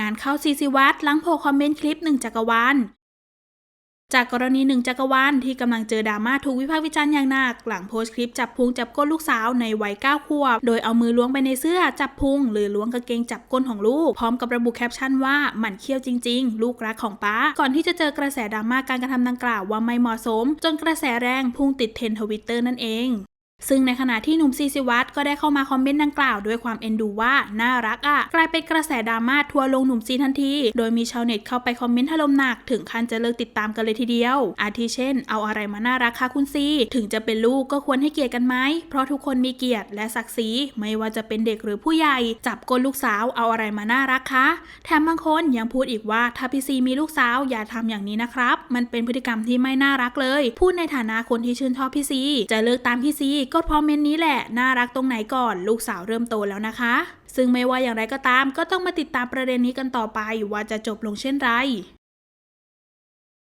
งานเข้าซีซีวัตหลังโพลคอมเมนต์คลิปหนึ่งจักรวาลจากกรณีหนึ่งจักรวาลที่กำลังเจอดราม่าถูกวิพากษ์วิจารณ์อย่างหนัก หลังโพสต์คลิปจับพุงจับก้นลูกสาวในวัย9ขวบ โดยเอามือล้วงไปในเสื้อจับพุง หรือล้วงกางเกงจับก้นของลูก พร้อมกับระบุแคปชั่นว่าหมันเคี้ยวจริง ๆ ลูกรักของป้า ก่อนที่จะเจอกระแสดราม่าการกระทำดังกล่าวว่าไม่เหมาะสม จนกระแสแรงพุ่งติดเทรนทวิตเตอร์นั่นเอง ซึ่งในขณะที่หนุ่มซีซิวัตก็ได้เข้ามาคอมเมนต์ดังกล่าวด้วยความเอ็นดูว่า น่ารักอะ กลายเป็นกระแสดราม่าทัวลงหนุ่มซีทันที โดยมีชาวเน็ตเข้าไปคอมเมนต์ถล่มหนัก ถึงขั้นจะเลิกติดตามกันเลยทีเดียว อาทิเช่น เอาอะไรมาน่ารักคะคุณซี ถึงจะเป็นลูกก็ควรให้เกียรติกันไหม เพราะทุกคนมีเกียรติและศักดิ์ศรีไม่ว่าจะเป็นเด็กหรือผู้ใหญ่ จับก้นลูกสาวเอาอะไรมาน่ารักคะแถมบางคนยังพูดอีกว่าถ้าพี่ซีมีลูกสาวอย่าทำอย่างนี้นะครับมันเป็นพฤติกรรมที่ไม่น่ารักเลย พูดในฐานะคนที่ชื่นชอบพี่ซีจะเลิกตามพี่ซีก็เพราะเมนต์นี้แหละ น่ารักตรงไหนก่อน ลูกสาวเริ่มโตแล้วนะคะ ซึ่งไม่ว่าอย่างไรก็ตามก็ต้องมาติดตามประเด็นนี้กันต่อไปว่าจะจบลงเช่นไร